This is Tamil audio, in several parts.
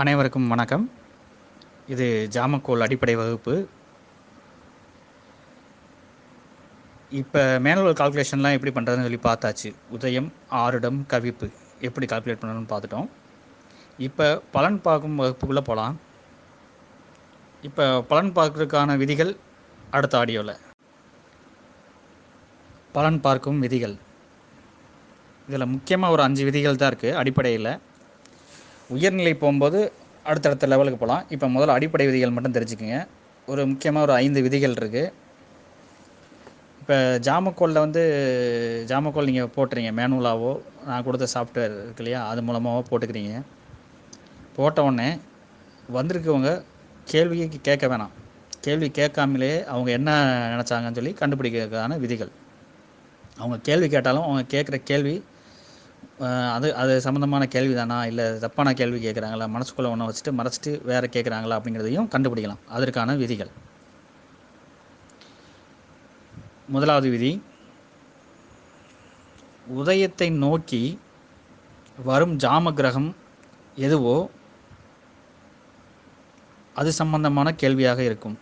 அனைவருக்கும் வணக்கம். இது ஜாமக்கோல் அடிப்படை வகுப்பு. இப்போ மேனுவல் கால்குலேஷன்லாம் எப்படி பண்ணுறதுன்னு சொல்லி பார்த்தாச்சு. உதயம் ஆருடம் கவிப்பு. எப்படி கால்குலேட் பண்ணணும்னு பார்த்துட்டோம். இப்போ பலன் பார்க்கும் வகுப்புக்குள்ளே போகலாம் இப்போ பலன் பார்க்கறதுக்கான விதிகள் அடுத்த ஆடியோவில் பலன் பார்க்கும் விதிகள். இதில் முக்கியமாக ஒரு அஞ்சு விதிகள் தான் இருக்குது அடிப்படையில். உயர்நிலை போகும்போது அடுத்தடுத்த லெவலுக்கு போகலாம். இப்போ முதல்ல அடிப்படை விதிகள் மட்டும் தெரிஞ்சுக்கோங்க. ஒரு முக்கியமாக ஒரு ஐந்து விதிகள் இருக்குது இப்போ ஜாமக்கோலில் வந்து ஜாமக்கோல் நீங்கள் போட்டுறீங்க மேனுவலாவோ நான் கொடுத்த சாஃப்ட்வேர் இருக்கு இல்லையா? அது மூலமாகவோ போட்டுக்கிறீங்க. போட்ட உடனே வந்திருக்கவங்க கேள்விக்கு கேட்க வேணாம். கேள்வி கேட்காமலே அவங்க என்ன நினச்சாங்கன்னு சொல்லி கண்டுபிடிக்கிறதுக்கான விதிகள். அவங்க கேள்வி கேட்டாலும் அவங்க கேட்குற கேள்வி அது அது சம்மந்தமான கேள்வி தானா இல்லை தப்பான கேள்வி கேட்குறாங்களா மனசுக்குள்ளே ஒன்று வச்சுட்டு மறைச்சிட்டு வேறு கேட்குறாங்களா அப்படிங்கிறதையும் கண்டுபிடிக்கலாம். அதற்கான விதிகள். முதலாவது விதி உதயத்தை நோக்கி வரும் ஜாம கிரகம் எதுவோ அது சம்பந்தமான கேள்வியாக இருக்கும்.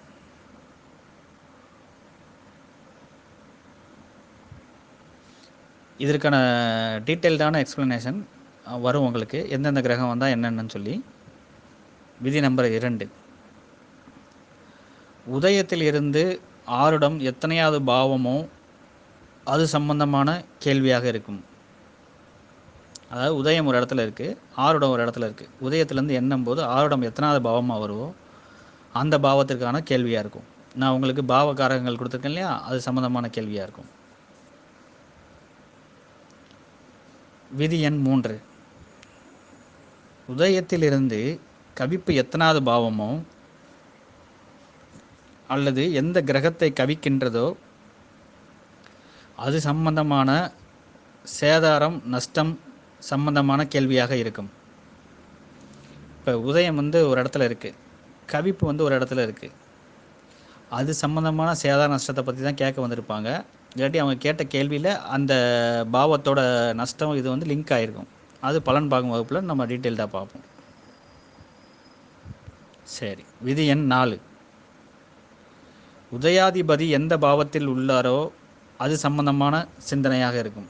இதற்கான டீட்டெயில்டான எக்ஸ்ப்ளனேஷன் வரும் உங்களுக்கு. எந்தெந்த கிரகம் வந்தால் என்னென்னு சொல்லி. விதி நம்பர் இரண்டு. உதயத்தில் இருந்து ஆருடம் எத்தனையாவது பாவமோ அது சம்பந்தமான கேள்வியாக இருக்கும். அதாவது உதயம் ஒரு இடத்துல இருக்குது ஆருடம் ஒரு இடத்துல இருக்குது உதயத்துலேருந்து எண்ணும்போது ஆருடம் எத்தனாவது பாவமாக வருவோ அந்த பாவத்திற்கான கேள்வியாக இருக்கும். நான் உங்களுக்கு பாவகாரகங்கள் கொடுத்துருக்கேன் இல்லையா அது சம்மந்தமான கேள்வியாக இருக்கும். விதி எண் மூன்று. உதயத்திலிருந்து கவிப்பு எத்தனாவது பாவமோ அல்லது எந்த கிரகத்தை கவிக்கின்றதோ அது சம்பந்தமான சேதாரம் நஷ்டம் சம்பந்தமான கேள்வியாக இருக்கும். இப்போ உதயம் வந்து ஒரு இடத்துல இருக்குது கவிப்பு வந்து ஒரு இடத்துல இருக்குது அது சம்பந்தமான சேதார நஷ்டத்தை பற்றி தான் கேட்க வந்திருப்பாங்க. இல்லாட்டி அவங்க கேட்ட கேள்வியில் அந்த பாவத்தோட நஷ்டம் இது வந்து லிங்க் ஆகிருக்கும் அது பலன் பார்க்கும் வகுப்பில் நம்ம டீட்டெயில்டாக பார்ப்போம். சரி விதி எண் நாலு. உதயாதிபதி எந்த பாவத்தில் உள்ளாரோ அது சம்பந்தமான சிந்தனையாக இருக்கும்.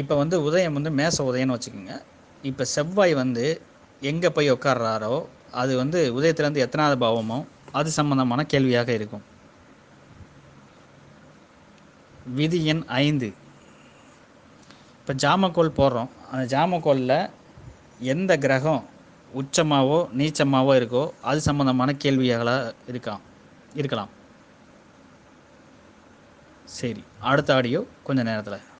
இப்போ வந்து உதயம் வந்து மேச உதயம்னு வச்சுக்கோங்க. இப்போ செவ்வாய் வந்து எங்கே போய் உட்கார்றாரோ அது வந்து உதயத்துலேருந்து எத்தனாவது பாவமோ அது சம்பந்தமான கேள்வியாக இருக்கும். விதி எண் ஐந்து. இப்போ ஜாமக்கோல் போடுறோம். அந்த ஜாமக்கோலில் எந்த கிரகம் உச்சமாகவோ நீச்சமாகவோ இருக்கோ அது சம்மந்தமான கேள்வியாக இருக்கலாம் இருக்கலாம். சரி அடுத்த ஆடியோ கொஞ்சம் நேரத்தில்.